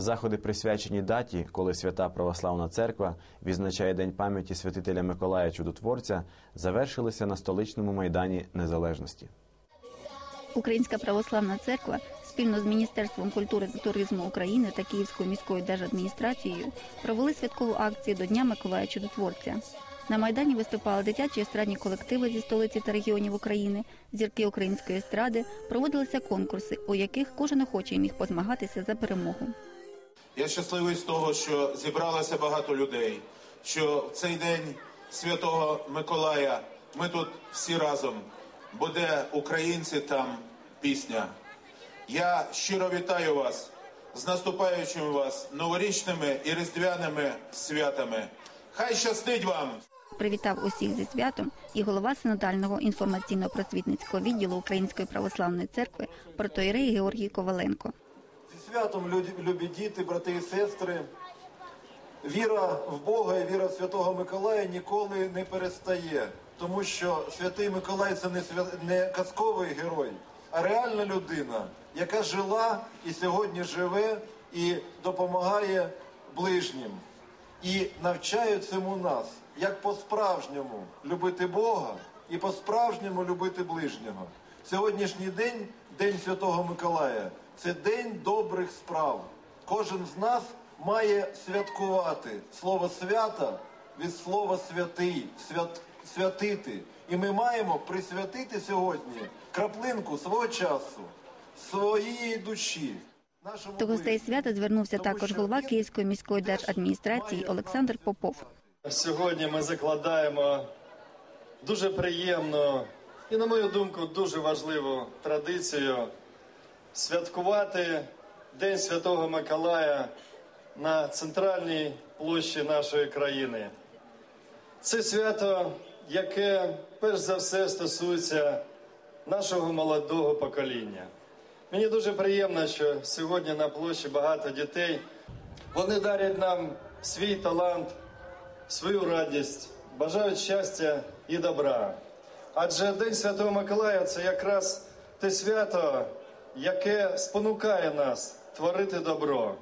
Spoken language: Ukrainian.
Заходи присвячені даті, коли свята православна церква відзначає День пам'яті святителя Миколая Чудотворця, завершилися на столичному майдані Незалежності. Українська православна церква спільно з Міністерством культури та туризму України та Київською міською держадміністрацією провели святкову акцію до Дня Миколая Чудотворця. На майдані виступали дитячі естрадні колективи зі столиці та регіонів України, зірки української естради, проводилися конкурси, у яких кожен охочий міг позмагатися за перемогу. Я щасливий з того, що зібралося багато людей. Що в цей день Святого Миколая ми тут всі разом. Буде українці там пісня. Я щиро вітаю вас з наступаючими вас новорічними і різдвяними святами. Хай щастить вам! Привітав усіх зі святом і голова синодального інформаційно-просвітницького відділу Української православної церкви протоїрей Георгій Коваленко. Святом, любі діти, брати і сестри. Віра в Бога і віра в Святого Миколая ніколи не перестає, тому що Святий Миколай це не, свя... не казковий герой, а реальна людина, яка жила і сьогодні живе і допомагає ближнім. І навчає цьому нас, як по-справжньому любити Бога і по-справжньому любити ближнього. Сьогоднішній день, День Святого Миколая, це день добрих справ. Кожен з нас має святкувати слово свята від слова святий, свят, святити. І ми маємо присвятити сьогодні краплинку свого часу, своєї душі. До гостей свята звернувся Тому також голова Київської міської держадміністрації Олександр Попов. Сьогодні ми закладаємо дуже приємну і, на мою думку, дуже важливу традицію святкувати День Святого Миколая на центральній площі нашої країни. Це свято, яке перш за все стосується нашого молодого покоління. Мені дуже приємно, що сьогодні на площі багато дітей. Вони дарять нам свій талант, свою радість, бажають щастя і добра. Адже День Святого Миколая це якраз те свято, яке спонукає нас творити добро.